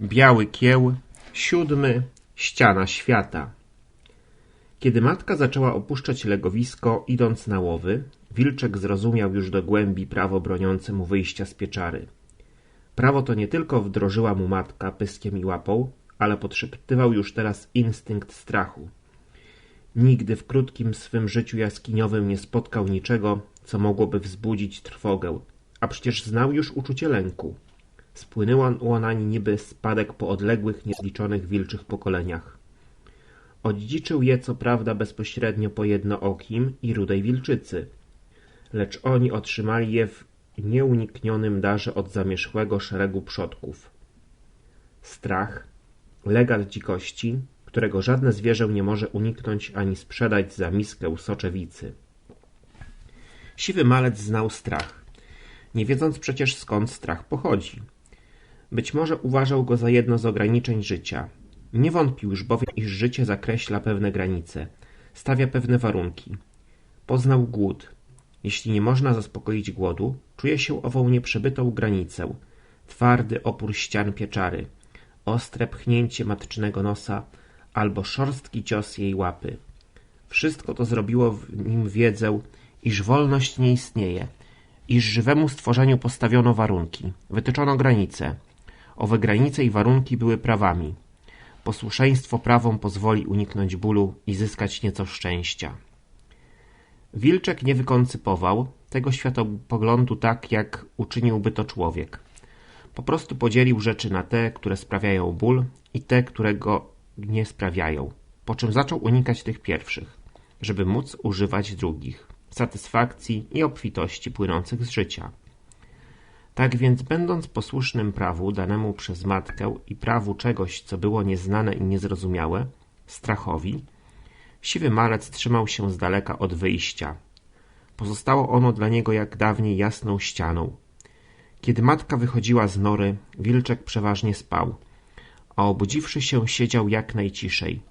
Biały kieł, siódmy, ściana świata. Kiedy matka zaczęła opuszczać legowisko, idąc na łowy, Wilczek zrozumiał już do głębi prawo broniące mu wyjścia z pieczary. Prawo to nie tylko wdrożyła mu matka pyskiem i łapą, ale podszeptywał już teraz instynkt strachu. Nigdy w krótkim swym życiu jaskiniowym nie spotkał niczego, co mogłoby wzbudzić trwogę, a przecież znał już uczucie lęku. Spłynęło nań niby spadek po odległych, niezliczonych wilczych pokoleniach. Odziedziczył je co prawda bezpośrednio po jednookim i rudej wilczycy, lecz oni otrzymali je w nieuniknionym darze od zamierzchłego szeregu przodków. Strach, legat dzikości, którego żadne zwierzę nie może uniknąć ani sprzedać za miskę soczewicy. Siwy malec znał strach, nie wiedząc przecież skąd strach pochodzi. Być może uważał go za jedno z ograniczeń życia. Nie wątpił już bowiem, iż życie zakreśla pewne granice, stawia pewne warunki. Poznał głód. Jeśli nie można zaspokoić głodu, czuje się ową nieprzebytą granicę. Twardy opór ścian pieczary, ostre pchnięcie matczynego nosa albo szorstki cios jej łapy. Wszystko to zrobiło w nim wiedzę, iż wolność nie istnieje, iż żywemu stworzeniu postawiono warunki, wytyczono granice, Owe granice i warunki były prawami. Posłuszeństwo prawom pozwoli uniknąć bólu i zyskać nieco szczęścia. Wilczek nie wykoncypował tego światopoglądu tak, jak uczyniłby to człowiek. Po prostu podzielił rzeczy na te, które sprawiają ból i te, które go nie sprawiają, po czym zaczął unikać tych pierwszych, żeby móc używać drugich, satysfakcji i obfitości płynących z życia. Tak więc, będąc posłusznym prawu danemu przez matkę i prawu czegoś, co było nieznane i niezrozumiałe, strachowi, siwy malec trzymał się z daleka od wyjścia. Pozostało ono dla niego jak dawniej jasną ścianą. Kiedy matka wychodziła z nory, wilczek przeważnie spał, a obudziwszy się siedział jak najciszej,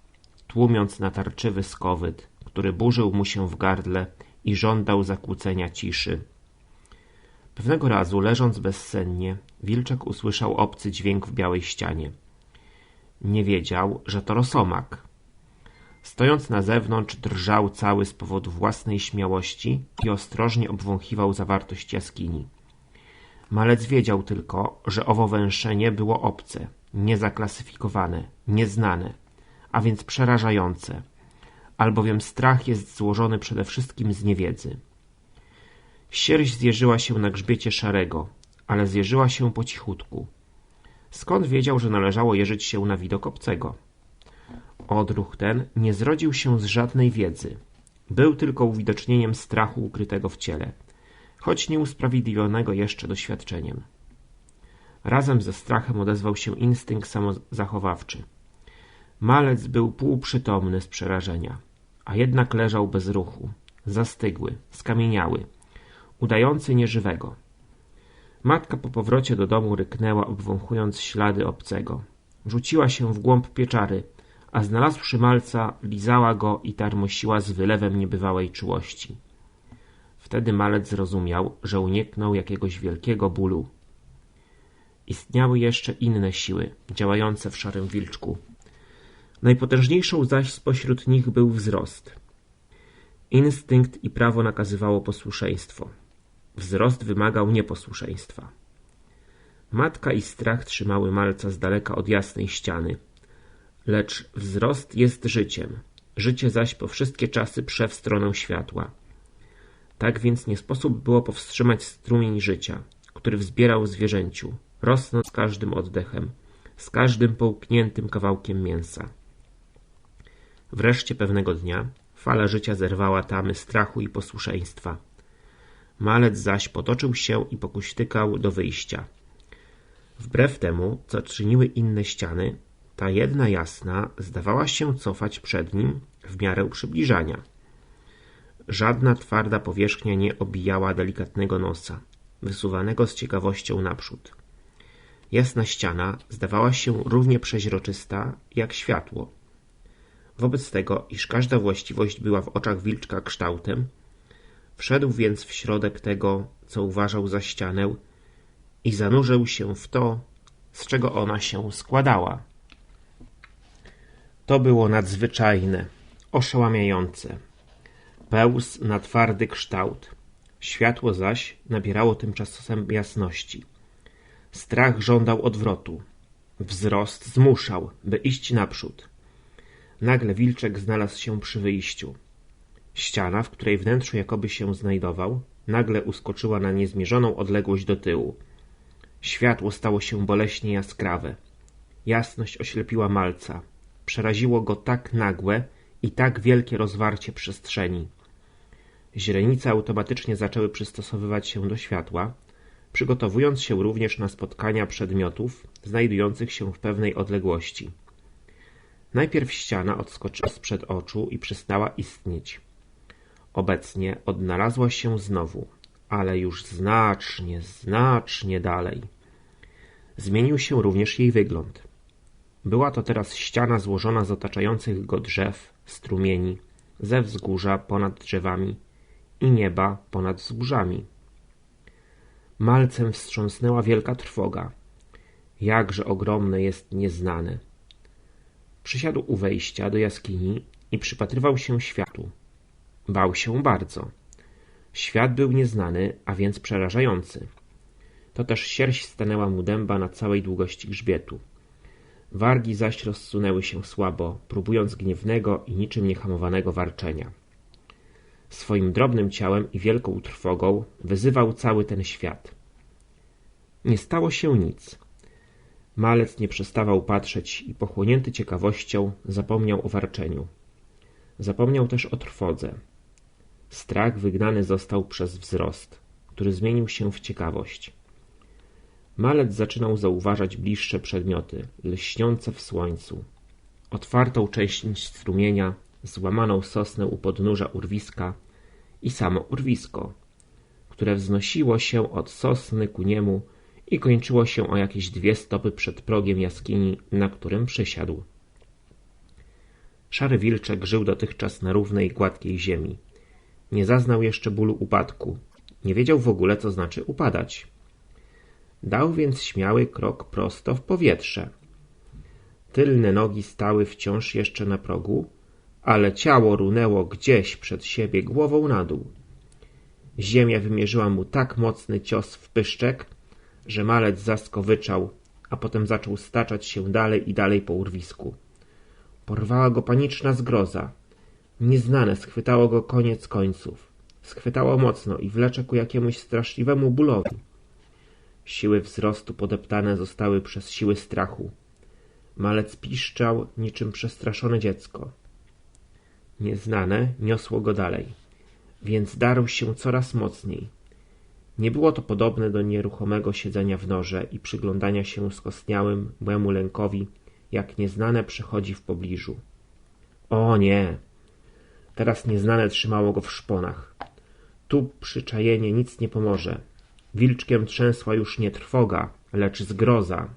tłumiąc natarczywy skowyt, który burzył mu się w gardle i żądał zakłócenia ciszy. Pewnego razu, leżąc bezsennie, Wilczek usłyszał obcy dźwięk w białej ścianie. Nie wiedział, że to rosomak. Stojąc na zewnątrz, drżał cały z powodu własnej śmiałości i ostrożnie obwąchiwał zawartość jaskini. Malec wiedział tylko, że owo węszenie było obce, niezaklasyfikowane, nieznane, a więc przerażające, albowiem strach jest złożony przede wszystkim z niewiedzy. Sierść zjeżyła się na grzbiecie szarego, ale zjeżyła się po cichutku. Skąd wiedział, że należało jeżyć się na widok obcego? Odruch ten nie zrodził się z żadnej wiedzy. Był tylko uwidocznieniem strachu ukrytego w ciele, choć nieusprawiedliwionego jeszcze doświadczeniem. Razem ze strachem odezwał się instynkt samozachowawczy. Malec był półprzytomny z przerażenia, a jednak leżał bez ruchu, zastygły, skamieniały, udający nieżywego. Matka po powrocie do domu ryknęła, obwąchując ślady obcego. Rzuciła się w głąb pieczary, a znalazłszy malca, lizała go i tarmosiła z wylewem niebywałej czułości. Wtedy malec zrozumiał, że uniknął jakiegoś wielkiego bólu. Istniały jeszcze inne siły, działające w szarym wilczku. Najpotężniejszą zaś spośród nich był wzrost. Instynkt i prawo nakazywało posłuszeństwo. Wzrost wymagał nieposłuszeństwa. Matka i strach trzymały malca z daleka od jasnej ściany. Lecz wzrost jest życiem, życie zaś po wszystkie czasy prze w stronę światła. Tak więc nie sposób było powstrzymać strumień życia, który wzbierał zwierzęciu, rosnąc z każdym oddechem, z każdym połkniętym kawałkiem mięsa. Wreszcie pewnego dnia fala życia zerwała tamy strachu i posłuszeństwa. Malec zaś potoczył się i pokuśtykał do wyjścia. Wbrew temu, co czyniły inne ściany, ta jedna jasna zdawała się cofać przed nim w miarę przybliżania. Żadna twarda powierzchnia nie obijała delikatnego nosa, wysuwanego z ciekawością naprzód. Jasna ściana zdawała się równie przeźroczysta jak światło. Wobec tego, iż każda właściwość była w oczach wilczka kształtem, Wszedł więc w środek tego, co uważał za ścianę i zanurzył się w to, z czego ona się składała. To było nadzwyczajne, oszałamiające. Pełz na twardy kształt. Światło zaś nabierało tymczasem jasności. Strach żądał odwrotu. Wzrost zmuszał, by iść naprzód. Nagle wilczek znalazł się przy wyjściu. Ściana, w której wnętrzu jakoby się znajdował, nagle uskoczyła na niezmierzoną odległość do tyłu. Światło stało się boleśnie jaskrawe. Jasność oślepiła malca. Przeraziło go tak nagłe i tak wielkie rozwarcie przestrzeni. Źrenice automatycznie zaczęły przystosowywać się do światła, przygotowując się również na spotkania przedmiotów znajdujących się w pewnej odległości. Najpierw ściana odskoczyła sprzed oczu i przestała istnieć. Obecnie odnalazła się znowu, ale już znacznie, znacznie dalej. Zmienił się również jej wygląd. Była to teraz ściana złożona z otaczających go drzew, strumieni, ze wzgórza ponad drzewami i nieba ponad wzgórzami. Malcem wstrząsnęła wielka trwoga. Jakże ogromne jest nieznane. Przysiadł u wejścia do jaskini i przypatrywał się światu. Bał się bardzo. Świat był nieznany, a więc przerażający. To też sierść stanęła mu dęba na całej długości grzbietu. Wargi zaś rozsunęły się słabo, próbując gniewnego i niczym niehamowanego warczenia. Swoim drobnym ciałem i wielką trwogą wyzywał cały ten świat. Nie stało się nic. Malec nie przestawał patrzeć i pochłonięty ciekawością zapomniał o warczeniu. Zapomniał też o trwodze. Strach wygnany został przez wzrost, który zmienił się w ciekawość. Malec zaczynał zauważać bliższe przedmioty, lśniące w słońcu. Otwartą część strumienia, złamaną sosnę u podnóża urwiska i samo urwisko, które wznosiło się od sosny ku niemu i kończyło się o jakieś dwie stopy przed progiem jaskini, na którym przysiadł. Szary wilczek żył dotychczas na równej, gładkiej ziemi. Nie zaznał jeszcze bólu upadku. Nie wiedział w ogóle, co znaczy upadać. Dał więc śmiały krok prosto w powietrze. Tylne nogi stały wciąż jeszcze na progu, ale ciało runęło gdzieś przed siebie głową na dół. Ziemia wymierzyła mu tak mocny cios w pyszczek, że malec zaskowyczał, a potem zaczął staczać się dalej i dalej po urwisku. Porwała go paniczna zgroza. Nieznane schwytało go koniec końców. Schwytało mocno i wlecze ku jakiemuś straszliwemu bólowi. Siły wzrostu podeptane zostały przez siły strachu. Malec piszczał niczym przestraszone dziecko. Nieznane niosło go dalej, więc darł się coraz mocniej. Nie było to podobne do nieruchomego siedzenia w norze i przyglądania się skostniałym, młemu lękowi, jak nieznane przychodzi w pobliżu. O nie! Teraz nieznane trzymało go w szponach. Tu przyczajenie nic nie pomoże. Wilczkiem trzęsła już nie trwoga, lecz zgroza.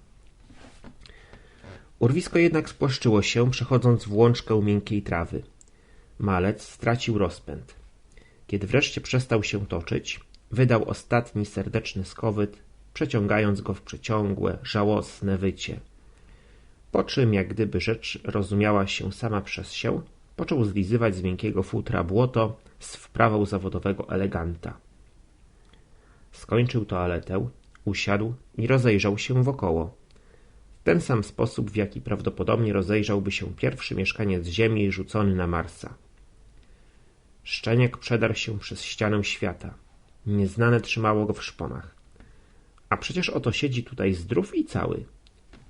Urwisko jednak spłaszczyło się, przechodząc w łączkę miękkiej trawy. Malec stracił rozpęd. Kiedy wreszcie przestał się toczyć, wydał ostatni serdeczny skowyt, przeciągając go w przeciągłe, żałosne wycie. Po czym, jak gdyby rzecz rozumiała się sama przez się, począł zlizywać z miękkiego futra błoto z wprawą zawodowego eleganta. Skończył toaletę, usiadł i rozejrzał się wokoło. W ten sam sposób, w jaki prawdopodobnie rozejrzałby się pierwszy mieszkaniec Ziemi rzucony na Marsa. Szczeniak przedarł się przez ścianę świata. Nieznane trzymało go w szponach. A przecież oto siedzi tutaj zdrów i cały.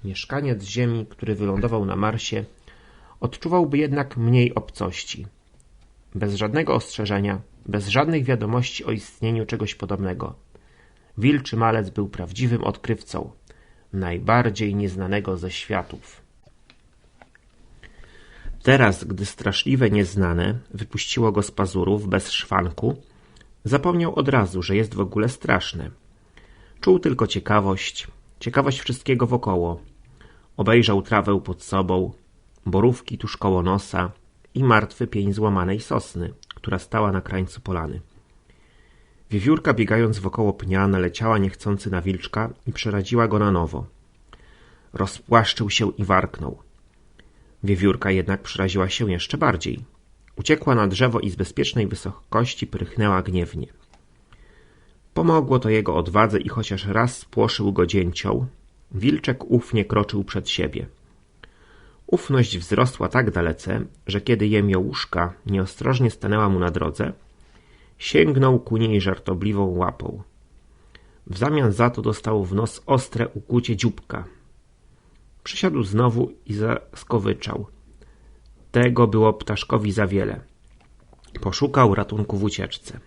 Mieszkaniec Ziemi, który wylądował na Marsie, odczuwałby jednak mniej obcości. Bez żadnego ostrzeżenia, bez żadnych wiadomości o istnieniu czegoś podobnego. Wilczy malec był prawdziwym odkrywcą, najbardziej nieznanego ze światów. Teraz, gdy straszliwe nieznane wypuściło go z pazurów bez szwanku, zapomniał od razu, że jest w ogóle straszne. Czuł tylko ciekawość, ciekawość wszystkiego wokoło. Obejrzał trawę pod sobą, borówki tuż koło nosa i martwy pień złamanej sosny, która stała na krańcu polany. Wiewiórka biegając wokoło pnia naleciała niechcący na wilczka i przeraziła go na nowo. Rozpłaszczył się i warknął. Wiewiórka jednak przeraziła się jeszcze bardziej. Uciekła na drzewo i z bezpiecznej wysokości prychnęła gniewnie. Pomogło to jego odwadze i chociaż raz spłoszył go dzięcioł, wilczek ufnie kroczył przed siebie. Ufność wzrosła tak dalece, że kiedy jemiołuszka nieostrożnie stanęła mu na drodze, sięgnął ku niej żartobliwą łapą. W zamian za to dostał w nos ostre ukucie dzióbka. Przysiadł znowu i zaskowyczał. Tego było ptaszkowi za wiele. Poszukał ratunku w ucieczce.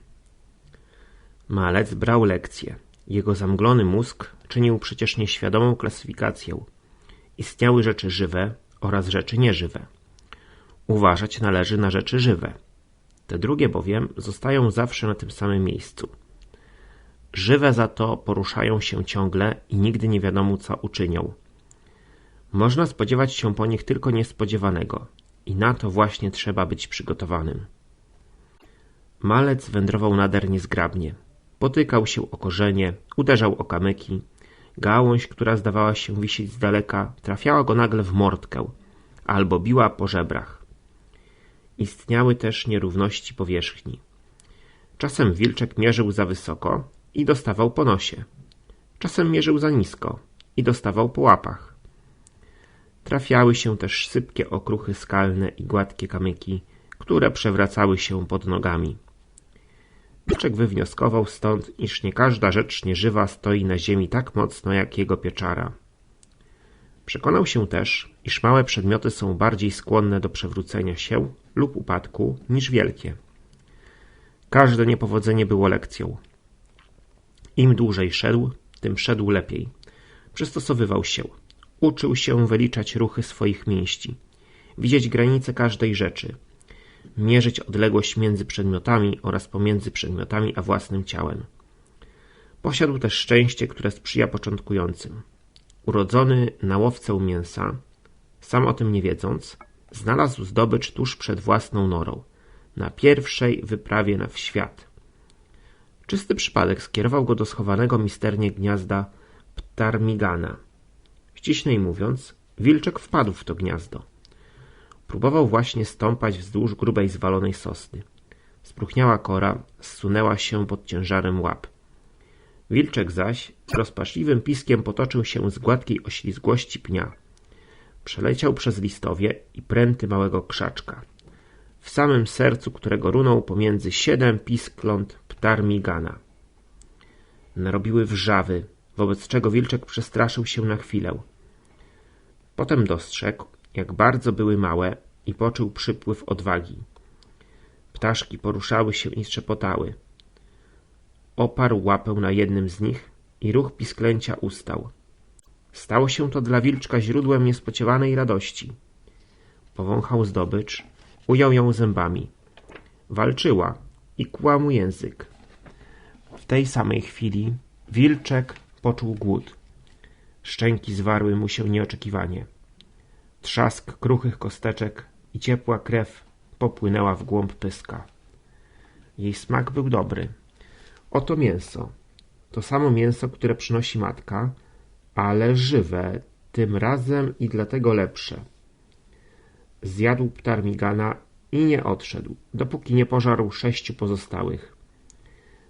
Malec brał lekcje. Jego zamglony mózg czynił przecież nieświadomą klasyfikację. Istniały rzeczy żywe oraz rzeczy nieżywe. Uważać należy na rzeczy żywe. Te drugie bowiem zostają zawsze na tym samym miejscu. Żywe za to poruszają się ciągle i nigdy nie wiadomo co uczynią. Można spodziewać się po nich tylko niespodziewanego i na to właśnie trzeba być przygotowanym. Malec wędrował nader niezgrabnie. Potykał się o korzenie, uderzał o kamyki. Gałąź, która zdawała się wisieć z daleka, trafiała go nagle w mordkę albo biła po żebrach. Istniały też nierówności powierzchni. Czasem wilczek mierzył za wysoko i dostawał po nosie. Czasem mierzył za nisko i dostawał po łapach. Trafiały się też sypkie okruchy skalne i gładkie kamyki, które przewracały się pod nogami. Wilczek wywnioskował stąd, iż nie każda rzecz nieżywa stoi na ziemi tak mocno jak jego pieczara. Przekonał się też, iż małe przedmioty są bardziej skłonne do przewrócenia się lub upadku niż wielkie. Każde niepowodzenie było lekcją. Im dłużej szedł, tym szedł lepiej. Przystosowywał się. Uczył się wyliczać ruchy swoich mięści, widzieć granice każdej rzeczy, mierzyć odległość między przedmiotami oraz pomiędzy przedmiotami a własnym ciałem. Posiadł też szczęście, które sprzyja początkującym. Urodzony na łowcę mięsa, sam o tym nie wiedząc, znalazł zdobycz tuż przed własną norą, na pierwszej wyprawie na świat. Czysty przypadek skierował go do schowanego misternie gniazda ptarmigana. Ściślej mówiąc, wilczek wpadł w to gniazdo. Próbował właśnie stąpać wzdłuż grubej zwalonej sosny. Spruchniała kora zsunęła się pod ciężarem łap. Wilczek zaś z rozpaczliwym piskiem potoczył się z gładkiej oślizgłości pnia. Przeleciał przez listowie i pręty małego krzaczka, w samym sercu którego runął pomiędzy siedem piskląt ptarmigana. Narobiły wrzawy, wobec czego wilczek przestraszył się na chwilę. Potem dostrzegł, jak bardzo były małe i poczuł przypływ odwagi. Ptaszki poruszały się i trzepotały. Oparł łapę na jednym z nich i ruch pisklęcia ustał. Stało się to dla wilczka źródłem niespodziewanej radości. Powąchał zdobycz, ujął ją zębami. Walczyła i kłał mu język. W tej samej chwili wilczek poczuł głód. Szczęki zwarły mu się nieoczekiwanie. Trzask kruchych kosteczek i ciepła krew popłynęła w głąb pyska. Jej smak był dobry. Oto mięso. To samo mięso, które przynosi matka, ale żywe, tym razem i dlatego lepsze. Zjadł ptarmigana i nie odszedł, dopóki nie pożarł sześciu pozostałych.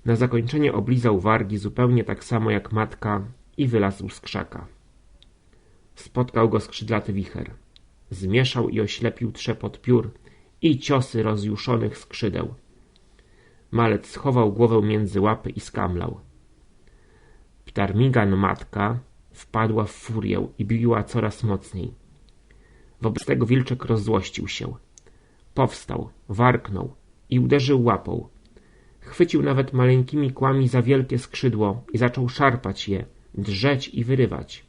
Na zakończenie oblizał wargi zupełnie tak samo jak matka i wylazł z krzaka. Spotkał go skrzydlaty wicher. Zmieszał i oślepił trzepot piór i ciosy rozjuszonych skrzydeł. Malec schował głowę między łapy i skamlał. Ptarmigan matka wpadła w furię i biła coraz mocniej. Wobec tego wilczek rozzłościł się. Powstał, warknął i uderzył łapą. Chwycił nawet maleńkimi kłami za wielkie skrzydło i zaczął szarpać je, drzeć i wyrywać.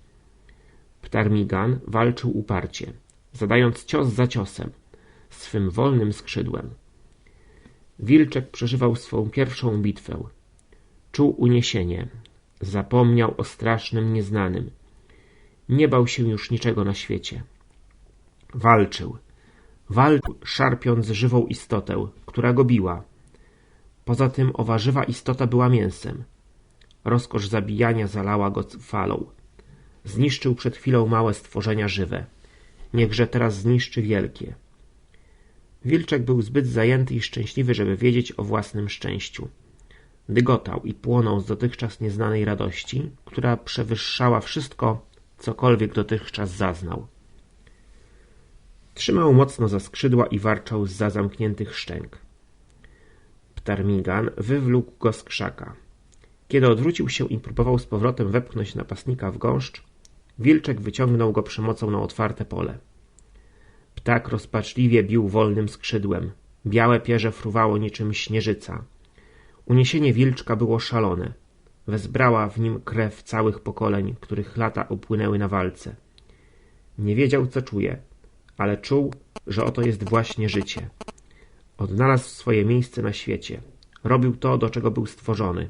Ptarmigan walczył uparcie, zadając cios za ciosem, swym wolnym skrzydłem. Wilczek przeżywał swą pierwszą bitwę. Czuł uniesienie. Zapomniał o strasznym nieznanym. Nie bał się już niczego na świecie. Walczył. Walczył, szarpiąc żywą istotę, która go biła. Poza tym owa żywa istota była mięsem. Rozkosz zabijania zalała go falą. Zniszczył przed chwilą małe stworzenia żywe. Niechże teraz zniszczy wielkie. Wilczek był zbyt zajęty i szczęśliwy, żeby wiedzieć o własnym szczęściu. Dygotał i płonął z dotychczas nieznanej radości, która przewyższała wszystko, cokolwiek dotychczas zaznał. Trzymał mocno za skrzydła i warczał z za zamkniętych szczęk. Ptarmigan wywlókł go z krzaka. Kiedy odwrócił się i próbował z powrotem wepchnąć napastnika w gąszcz, wilczek wyciągnął go przemocą na otwarte pole. Ptak rozpaczliwie bił wolnym skrzydłem. Białe pierze fruwało niczym śnieżyca. Uniesienie wilczka było szalone. Wezbrała w nim krew całych pokoleń, których lata upłynęły na walce. Nie wiedział, co czuje, ale czuł, że oto jest właśnie życie. Odnalazł swoje miejsce na świecie. Robił to, do czego był stworzony.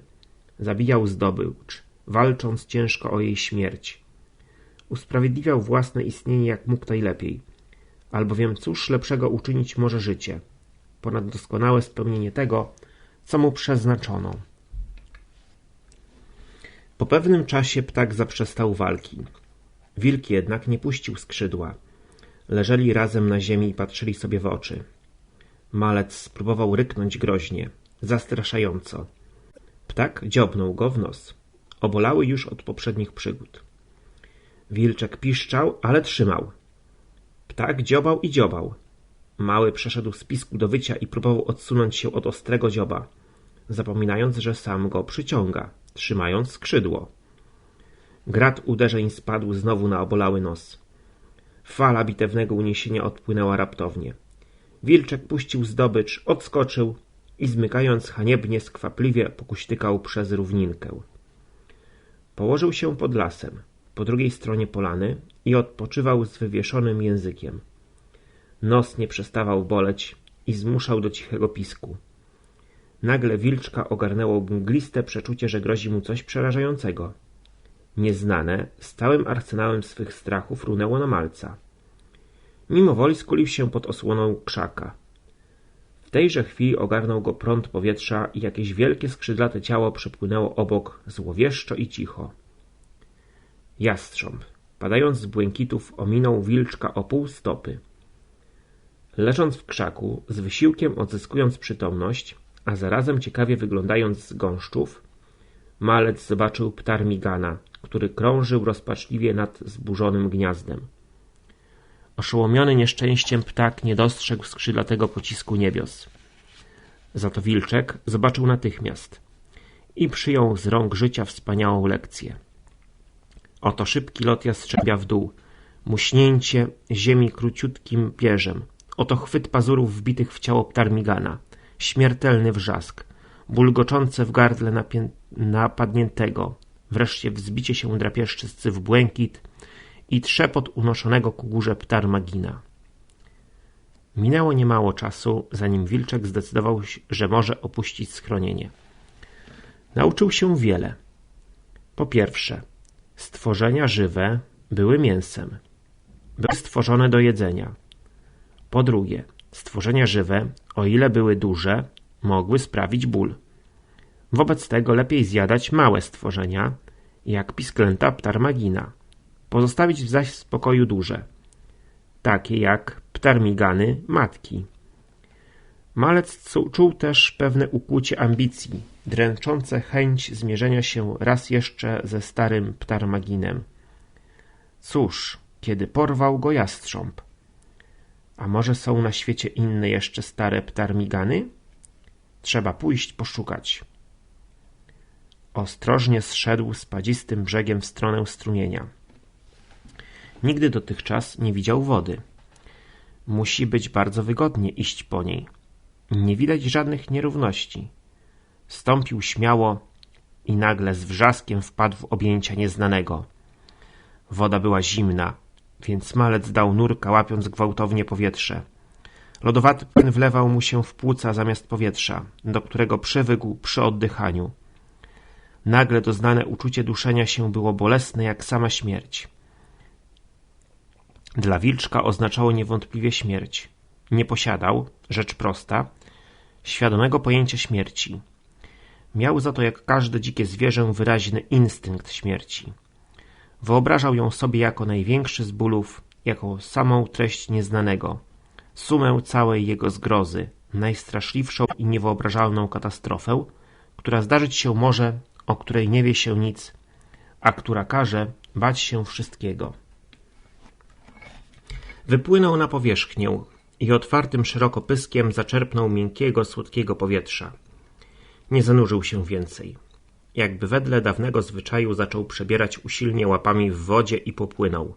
Zabijał zdobycz, walcząc ciężko o jej śmierć. Usprawiedliwiał własne istnienie jak mógł najlepiej. Albowiem cóż lepszego uczynić może życie, ponad doskonałe spełnienie tego, co mu przeznaczono. Po pewnym czasie ptak zaprzestał walki. Wilk jednak nie puścił skrzydła. Leżeli razem na ziemi i patrzyli sobie w oczy. Malec spróbował ryknąć groźnie, zastraszająco. Ptak dziobnął go w nos. Obolały już od poprzednich przygód. Wilczek piszczał, ale trzymał. Ptak dziobał i dziobał. Mały przeszedł z pisku do wycia i próbował odsunąć się od ostrego dzioba, zapominając, że sam go przyciąga, trzymając skrzydło. Grat uderzeń spadł znowu na obolały nos. Fala bitewnego uniesienia odpłynęła raptownie. Wilczek puścił zdobycz, odskoczył i zmykając haniebnie, skwapliwie pokuśtykał przez równinkę. Położył się pod lasem, po drugiej stronie polany i odpoczywał z wywieszonym językiem. Nos nie przestawał boleć i zmuszał do cichego pisku. Nagle wilczka ogarnęło mgliste przeczucie, że grozi mu coś przerażającego. Nieznane, z całym arsenałem swych strachów runęło na malca. Mimo woli skulił się pod osłoną krzaka. W tejże chwili ogarnął go prąd powietrza i jakieś wielkie skrzydlate ciało przepłynęło obok złowieszczo i cicho. Jastrząb, padając z błękitów, ominął wilczka o pół stopy. Leżąc w krzaku, z wysiłkiem odzyskując przytomność, a zarazem ciekawie wyglądając z gąszczów, malec zobaczył ptarmigana, który krążył rozpaczliwie nad zburzonym gniazdem. Oszołomiony nieszczęściem ptak nie dostrzegł skrzydlatego pocisku niebios. Za to wilczek zobaczył natychmiast i przyjął z rąk życia wspaniałą lekcję. Oto szybki lot jastrzębia w dół, muśnięcie ziemi króciutkim pierzem, oto chwyt pazurów wbitych w ciało ptarmigana, śmiertelny wrzask, bulgoczące w gardle napadniętego, wreszcie wzbicie się drapieżczyscy w błękit i trzepot unoszonego ku górze ptarmagina. Minęło niemało czasu, zanim wilczek zdecydował, że może opuścić schronienie. Nauczył się wiele. Po pierwsze, stworzenia żywe były mięsem. Były stworzone do jedzenia. Po drugie, stworzenia żywe, o ile były duże, mogły sprawić ból. Wobec tego lepiej zjadać małe stworzenia, jak pisklęta ptarmagina. Pozostawić zaś w spokoju duże, takie jak ptarmigany matki. Malec czuł też pewne ukłucie ambicji, dręczące chęć zmierzenia się raz jeszcze ze starym ptarmaginem. Cóż, kiedy porwał go jastrząb. A może są na świecie inne jeszcze stare ptarmigany? Trzeba pójść poszukać. Ostrożnie zszedł spadzistym brzegiem w stronę strumienia. Nigdy dotychczas nie widział wody. Musi być bardzo wygodnie iść po niej. Nie widać żadnych nierówności. Stąpił śmiało i nagle z wrzaskiem wpadł w objęcia nieznanego. Woda była zimna, więc malec dał nurka, łapiąc gwałtownie powietrze. Lodowaty płyn wlewał mu się w płuca zamiast powietrza, do którego przywykł przy oddychaniu. Nagle doznane uczucie duszenia się było bolesne jak sama śmierć. Dla wilczka oznaczało niewątpliwie śmierć. Nie posiadał, rzecz prosta, świadomego pojęcia śmierci. Miał za to jak każde dzikie zwierzę wyraźny instynkt śmierci. Wyobrażał ją sobie jako największy z bólów, jako samą treść nieznanego, sumę całej jego zgrozy, najstraszliwszą i niewyobrażalną katastrofę, która zdarzyć się może, o której nie wie się nic, a która każe bać się wszystkiego. Wypłynął na powierzchnię i otwartym szeroko pyskiem zaczerpnął miękkiego, słodkiego powietrza. Nie zanurzył się więcej. Jakby wedle dawnego zwyczaju zaczął przebierać usilnie łapami w wodzie i popłynął.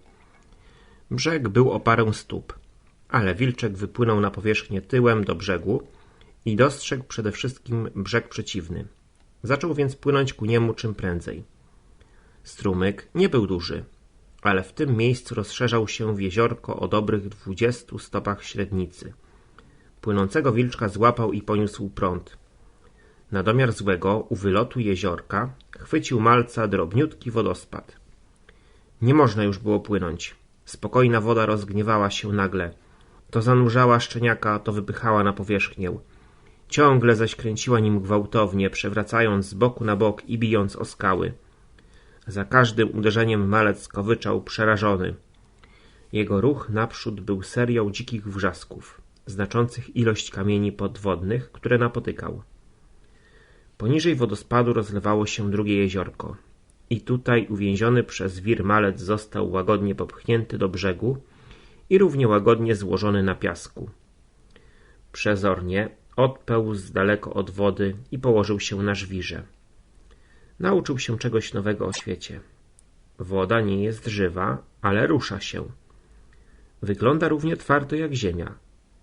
Brzeg był o parę stóp, ale wilczek wypłynął na powierzchnię tyłem do brzegu i dostrzegł przede wszystkim brzeg przeciwny. Zaczął więc płynąć ku niemu czym prędzej. Strumyk nie był duży, ale w tym miejscu rozszerzał się w jeziorko o dobrych dwudziestu stopach średnicy. Płynącego wilczka złapał i poniósł prąd. Na domiar złego, u wylotu jeziorka, chwycił malca drobniutki wodospad. Nie można już było płynąć. Spokojna woda rozgniewała się nagle. To zanurzała szczeniaka, to wypychała na powierzchnię. Ciągle zaś kręciła nim gwałtownie, przewracając z boku na bok i bijąc o skały. Za każdym uderzeniem malec skowyczał przerażony. Jego ruch naprzód był serią dzikich wrzasków, znaczących ilość kamieni podwodnych, które napotykał. Poniżej wodospadu rozlewało się drugie jeziorko. I tutaj uwięziony przez wir malec został łagodnie popchnięty do brzegu i równie łagodnie złożony na piasku. Przezornie odpełzł daleko od wody i położył się na żwirze. Nauczył się czegoś nowego o świecie. Woda nie jest żywa, ale rusza się. Wygląda równie twardo jak ziemia.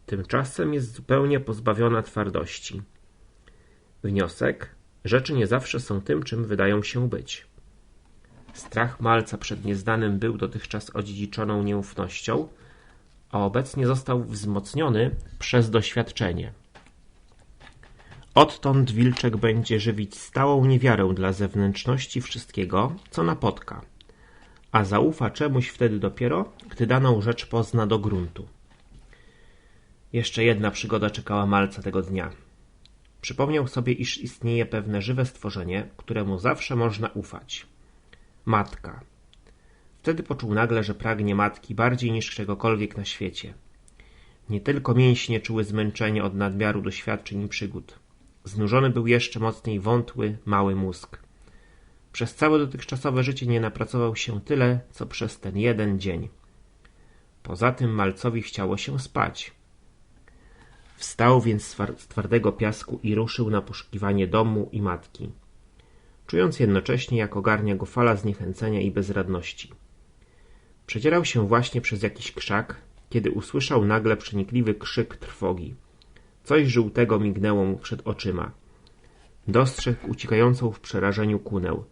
Tymczasem jest zupełnie pozbawiona twardości. Wniosek: rzeczy nie zawsze są tym, czym wydają się być. Strach malca przed nieznanym był dotychczas odziedziczoną nieufnością, a obecnie został wzmocniony przez doświadczenie. Odtąd wilczek będzie żywić stałą niewiarę dla zewnętrzności wszystkiego, co napotka, a zaufa czemuś wtedy dopiero, gdy daną rzecz pozna do gruntu. Jeszcze jedna przygoda czekała Malca tego dnia. Przypomniał sobie, iż istnieje pewne żywe stworzenie, któremu zawsze można ufać. Matka. Wtedy poczuł nagle, że pragnie matki bardziej niż czegokolwiek na świecie. Nie tylko mięśnie czuły zmęczenie od nadmiaru doświadczeń i przygód. Znużony był jeszcze mocniej wątły, mały mózg. Przez całe dotychczasowe życie nie napracował się tyle, co przez ten jeden dzień. Poza tym Malcowi chciało się spać. Wstał więc z twardego piasku i ruszył na poszukiwanie domu i matki, czując jednocześnie, jak ogarnia go fala zniechęcenia i bezradności. Przedzierał się właśnie przez jakiś krzak, kiedy usłyszał nagle przenikliwy krzyk trwogi. Coś żółtego mignęło mu przed oczyma. Dostrzegł uciekającą w przerażeniu kunę.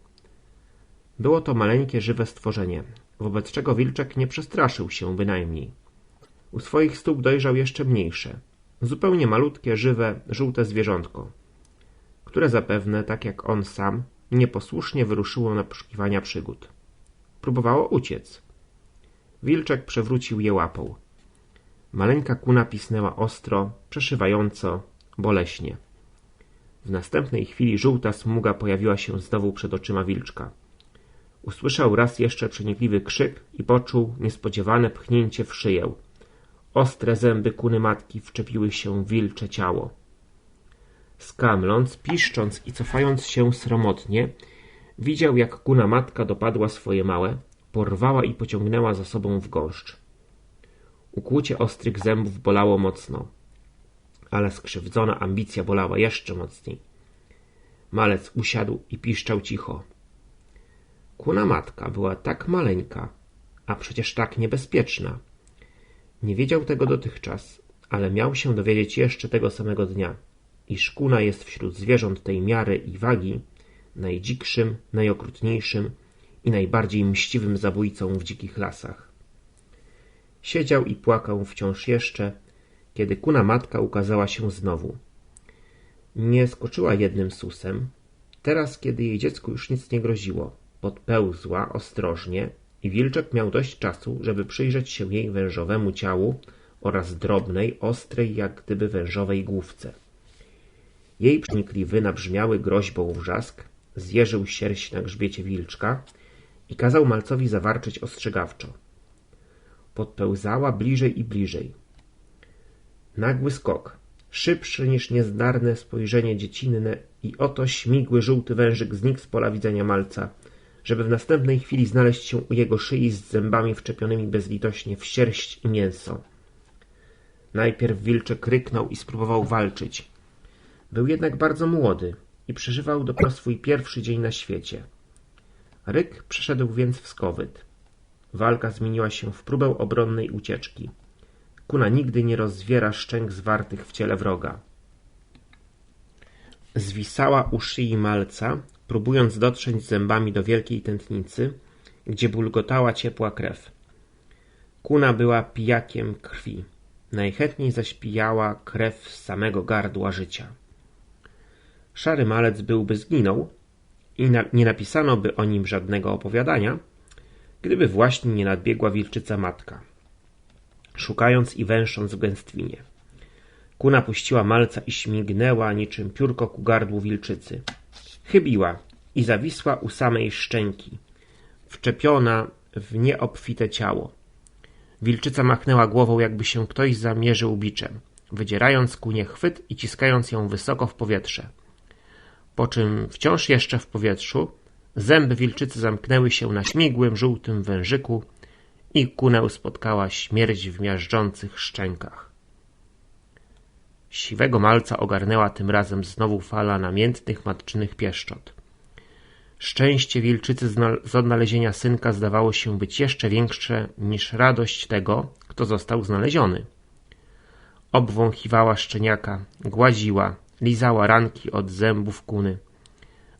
Było to maleńkie, żywe stworzenie, wobec czego wilczek nie przestraszył się bynajmniej. U swoich stóp dojrzał jeszcze mniejsze, zupełnie malutkie, żywe, żółte zwierzątko, które zapewne, tak jak on sam, nieposłusznie wyruszyło na poszukiwania przygód. Próbowało uciec. Wilczek przewrócił je łapą. Maleńka kuna pisnęła ostro, przeszywająco, boleśnie. W następnej chwili żółta smuga pojawiła się znowu przed oczyma wilczka. Usłyszał raz jeszcze przenikliwy krzyk i poczuł niespodziewane pchnięcie w szyję. Ostre zęby kuny matki wczepiły się w wilcze ciało. Skamląc, piszcząc i cofając się sromotnie, widział jak kuna matka dopadła swoje małe, porwała i pociągnęła za sobą w gąszcz. Ukłucie ostrych zębów bolało mocno, ale skrzywdzona ambicja bolała jeszcze mocniej. Malec usiadł i piszczał cicho. Kuna matka była tak maleńka, a przecież tak niebezpieczna. Nie wiedział tego dotychczas, ale miał się dowiedzieć jeszcze tego samego dnia, iż kuna jest wśród zwierząt tej miary i wagi najdzikszym, najokrutniejszym i najbardziej mściwym zabójcą w dzikich lasach. Siedział i płakał wciąż jeszcze, kiedy kuna matka ukazała się znowu. Nie skoczyła jednym susem. Teraz, kiedy jej dziecku już nic nie groziło, podpełzła ostrożnie i wilczek miał dość czasu, żeby przyjrzeć się jej wężowemu ciału oraz drobnej, ostrej jak gdyby wężowej główce. Jej przenikliwy, nabrzmiały groźbą wrzask zjeżył sierść na grzbiecie wilczka i kazał malcowi zawarczyć ostrzegawczo. Podpełzała bliżej i bliżej. Nagły skok, szybszy niż niezdarne spojrzenie dziecinne i oto śmigły żółty wężyk znikł z pola widzenia malca, żeby w następnej chwili znaleźć się u jego szyi z zębami wczepionymi bezlitośnie w sierść i mięso. Najpierw wilczek ryknął i spróbował walczyć. Był jednak bardzo młody i przeżywał dopiero swój pierwszy dzień na świecie. Ryk przeszedł więc w skowyt. Walka zmieniła się w próbę obronnej ucieczki. Kuna nigdy nie rozwiera szczęk zwartych w ciele wroga. Zwisała u szyi malca, próbując dotrzeć zębami do wielkiej tętnicy, gdzie bulgotała ciepła krew. Kuna była pijakiem krwi. Najchętniej zaś pijała krew z samego gardła życia. Szary malec byłby zginął i na, nie napisano by o nim żadnego opowiadania, gdyby właśnie nie nadbiegła wilczyca matka, szukając i węsząc w gęstwinie. Kuna puściła malca i śmignęła niczym piórko ku gardłu wilczycy. Chybiła i zawisła u samej szczęki, wczepiona w nieobfite ciało. Wilczyca machnęła głową, jakby się ktoś zamierzył biczem, wydzierając kunie chwyt i ciskając ją wysoko w powietrze. Po czym wciąż jeszcze w powietrzu zęby wilczycy zamknęły się na śmigłym, żółtym wężyku i kunę spotkała śmierć w miażdżących szczękach. Siwego malca ogarnęła tym razem znowu fala namiętnych matczynych pieszczot. Szczęście wilczycy z odnalezienia synka zdawało się być jeszcze większe niż radość tego, kto został znaleziony. Obwąchiwała szczeniaka, gładziła, lizała ranki od zębów kuny.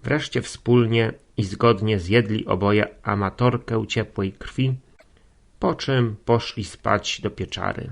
Wreszcie wspólnie i zgodnie zjedli oboje amatorkę ciepłej krwi, po czym poszli spać do pieczary.